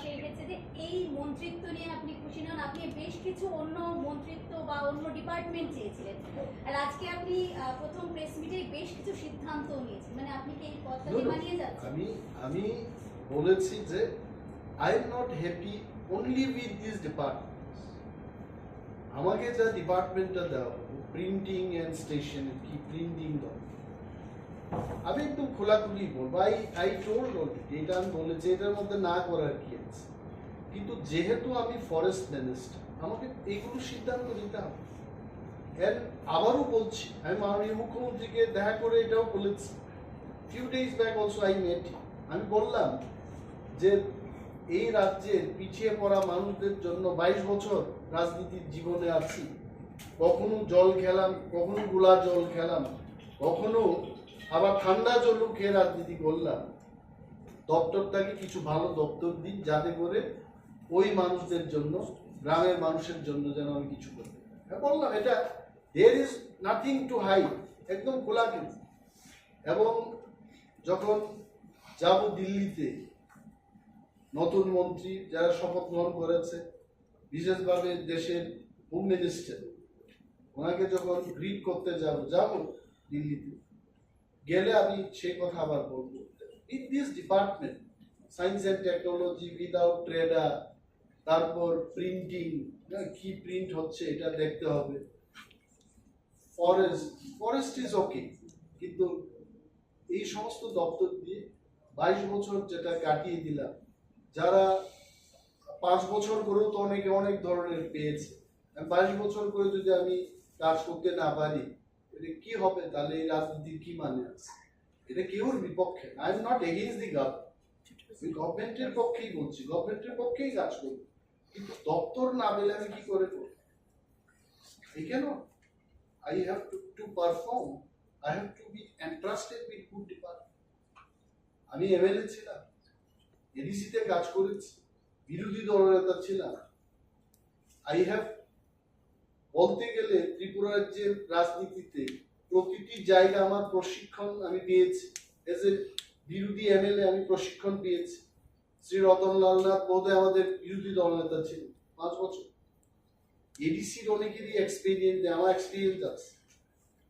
প্রকাশে এসেছে যে এই মন্ত্রিত্ব নিয়ে আপনি খুশি নন। আপনি বেশ কিছু অন্য মন্ত্রিত্ব বা অন্য ডিপার্টমেন্ট চেয়েছিলেন। আর আজকে আপনি প্রথম প্রেস মিটে বেশ কিছু সিদ্ধান্ত নিয়েছেন। মানে আপনি কি এই no, মানিয়ে যাচ্ছেন? আমি আমি বলেছি যে I am not happy only with this department আমাকে যা ডিপার্টমেন্টটা দেওয়া প্রিন্টিং অ্যান্ড স্টেশন কি প্রিন্টিং আমি একদম খোলাখুলি বলব। আই আই টোল্ড অলরেডি এটা আমি বলেছি, এটার মধ্যে না করার কি আছে? কিন্তু যেহেতু আমি ফরেস্ট মিনিস্টার আমাকে এইগুলো সিদ্ধান্ত নিতে হবে। এর আবারও বলছি, আমি মাননীয় মুখ্যমন্ত্রীকে দেখা করে এটাও বলেছি। Few days back also I met আমি বললাম যে, এই রাজ্যের পিছিয়ে পড়া মানুষদের জন্য বাইশ বছর রাজনীতির জীবনে আছি। কখনো জল খেলাম, কখনো গোলা জল খেলাম, কখনো আবার ঠান্ডা জলও খেয়ে রাজনীতি করলাম। দপ্তরটাকে কিছু ভালো দপ্তর দিন যাতে করে ওই মানুষদের জন্য, গ্রামের মানুষের জন্য যেন আমি কিছু করি হ্যাঁ বললাম, এটা there is nothing to hide একদম খোলা কিন্তু এবং যখন যাব দিল্লিতে, নতুন মন্ত্রী যারা শপথ গ্রহণ করেছে, বিশেষভাবে দেশের হোম মিনিস্টার ওনাকে যখন গ্রিট করতে যাব যাব দিল্লিতে গেলে আমি সেই কথা আবার বলব। In this department science and technology without trader তারপর প্রিন্টিং কি প্রিন্ট হচ্ছে এটা দেখতে হবে। ফরেস্ট ফরেস্ট ইজ ওকে কিন্তু এই সমস্ত দপ্তর দিয়ে বাইশ বছর যেটা কাটিয়ে দিলাম, যারা পাঁচ বছর করেও তো অনেকে অনেক ধরনের পেয়েছে। বাইশ বছর করে যদি আমি কাজ করতে না পারি এটা কি হবে? তাহলে এই রাজনীতির কি মানে আছে? এটা কেউর বিপক্ষে। I am not against the government আমি গভর্নমেন্টের পক্ষেই বলছি। গভর্নমেন্টের পক্ষেই কাজ করব। কিন্তু দপ্তর না পেলে আমি কি করে করব? এই কেন? I have to, to perform. I have to be entrusted with good department. আমি এমএলএ ছিলাম এডিসিতে কাজ করেছি বিরোধী দলনেতা ছিলাম। আই হ্যাভ বলতে গেলে ত্রিপুরা রাজ্যের রাজনীতিতে প্রতিটি জায়গা আমার প্রশিক্ষণ আমি পেয়েছি। এজ এ বিরোধী এমএলএ আমি প্রশিক্ষণ পেয়েছি। শ্রী রতনলাল নাথ বোধহয় আমাদের বিরোধী দলনেতা ছিলেন পাঁচ বছর। এডিসির অনেকেরই এক্সপিরিয়েন্স আমার এক্সপিরিয়েন্স আছে।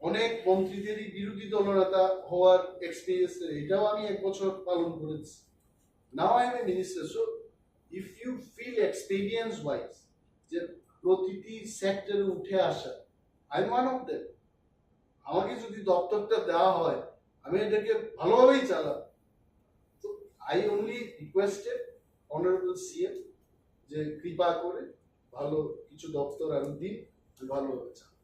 অনেক মন্ত্রীদেরই বিরোধী দলনেতা হওয়ার এক্সপিরিয়েন্স এটাও আমি এক বছর পালন করেছি। Now I am a minister so if you feel experience wise যে প্রতিটি সেক্টরে উঠে আসা। আই ওয়ান অফ দেম আমাকে যদি দপ্তরটা দেওয়া হয়, আমি এটাকে ভালোভাবেই চালাব। তো I only requested honourable CM যে কৃপা করে ভালো কিছু দপ্তর আমি দিন ভালোভাবে চালাবো।